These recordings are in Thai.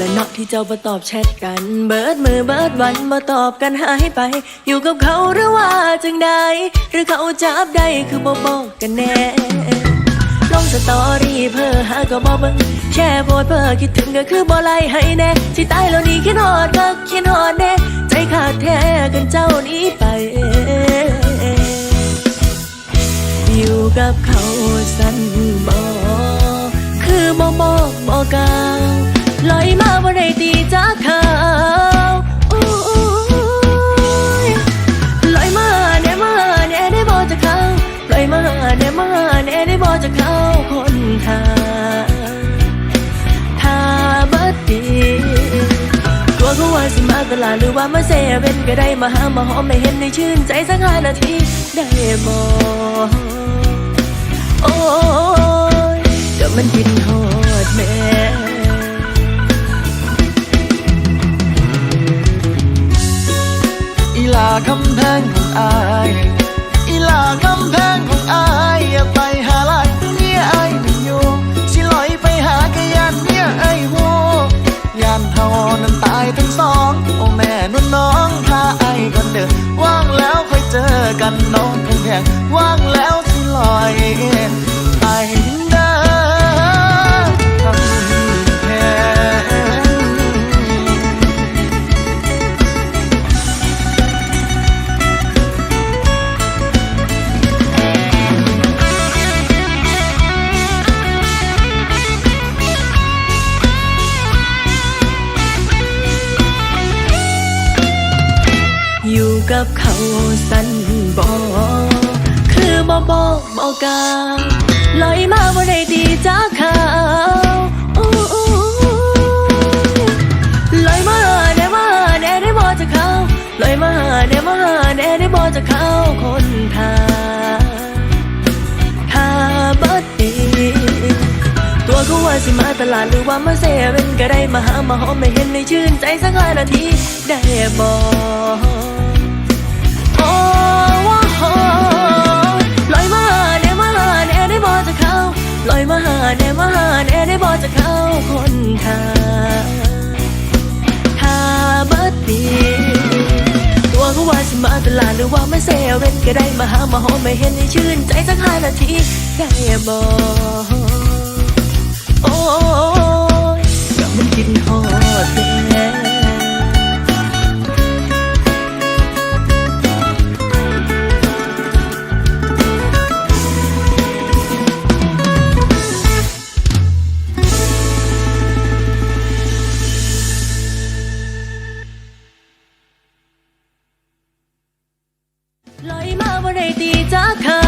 ละเจ้าบ่ตอบแชทกัน เบิดมือเบิดวันบ่ตอบกันหายไป อยู่กับเขาหรือว่าจังใดหรือเขาจับได้คือบ่บอกกันแน่ลงสตอรี่เพื่อหาก็บ่เบิ่งแค่โพสเพื่อคิดถึงก็คือบ่ไล่ให้แน่สิตายแล้วนี่คิดฮอดก็คิดฮอดแน่ใจขาดแท้กันเจ้านี้ไปอยู่กับเขาสั้นบ่คือบ่บอกบ่กล่าวลอย แน่มาแน่ได้บ่จากเขาคนทางถ้าบัดดีกลัวเขาว่าสิมาตลาดหรือว่ามาเซเว่นก็ได้มาหามาหอมไม่เห็นในชื่นใจสักห้านาทีได้บ่โอ้ยก็มันกินหอดแม่อีลาคำแพงของอายอีลาค ทั้งสอง โอ้แม่นุ่นน้องพาไอ้ก่อนเด้อว่างแล้วค่อยเจอกันน้องคำแพงว่างแล้วสิลอย กับเขาสั้นบอคือบ่บอกบอกกาลอยมาบ่ได้ดีจากเขาลอยมาแน่มาแน่ได้บ่จากเขาลอยมาแน่มาแน่ได้บ่จากเขาคนทางถ้าบัดดีตัวเขาว่าสิมาตลาดหรือว่ามาเซเว่นก็ได้มาหามาหอมไม่เห็นในชื่นใจสักห้านาทีได้บ ลาหรือว่ามาเซเว่นก็ได้มาหามาหอมไม่เห็นในชื่น ใจสักห้านาทีได้บอกโอ้ยก็มันกินหอด เขา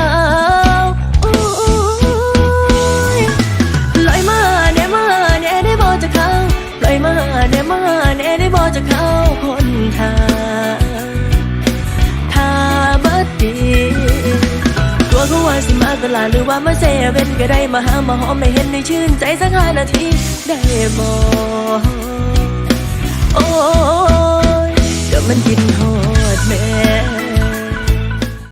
โอ้ลอยมาแน่มาแน่ได้บอกจากเขาลอยมาแน่มาแน่ได้บอกจากเขาคนทางถ้าบัดดีตัวเขาว่าสิมาตลาดหรือว่ามาเซเว่นก็ได้มาหามาหอมไม่เห็นในชื่นใจสักห้านาทีได้บอกโอ้ยก็มันกินหอดแม่